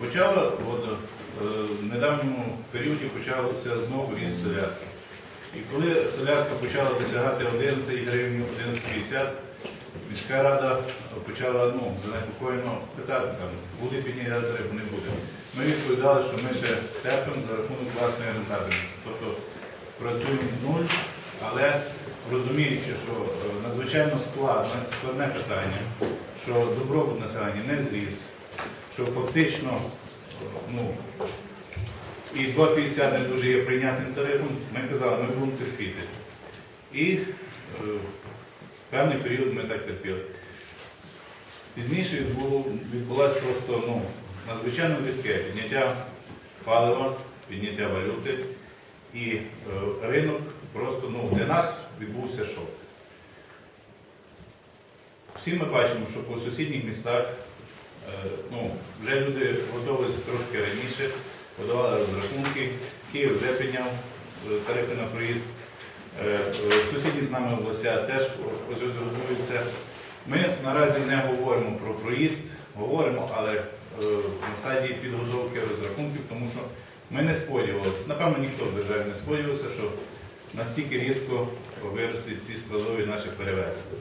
Почало, от, е, в недавньому періоді почалося знову із солярки. І коли солярка почала досягати 11 гривень, 11,50, міська рада почала ну, занепокоєно питати, там, буде підняття тарифу, не буде. Ми відповідали, що ми ще терпимо за рахунок власної рентабельності. Тобто працюємо в нуль, але розуміючи, що е, надзвичайно складне, складне питання, що добробут населення не зріс, що фактично ну, і 2,50 не дуже є прийнятним тарифом, ми казали, ми будемо терпіти. І е, певний період ми так терпіли. Пізніше відбуло, відбулося просто ну, надзвичайно різке підняття палива, підняття валюти. І е, ринок просто ну, для нас відбувся шок. Всі ми бачимо, що по сусідніх містах ну, вже люди готувалися трошки раніше, подавали розрахунки. Київ вже підняв е, тарифи на проїзд. Е, е, Сусідні з нами областя теж готуються. Ми наразі не говоримо про проїзд, говоримо, але е, на стадії підготовки розрахунків, тому що ми не сподівалися, напевно, ніхто в державі не сподівався, що настільки різко виростуть ці складові. Е, Ну,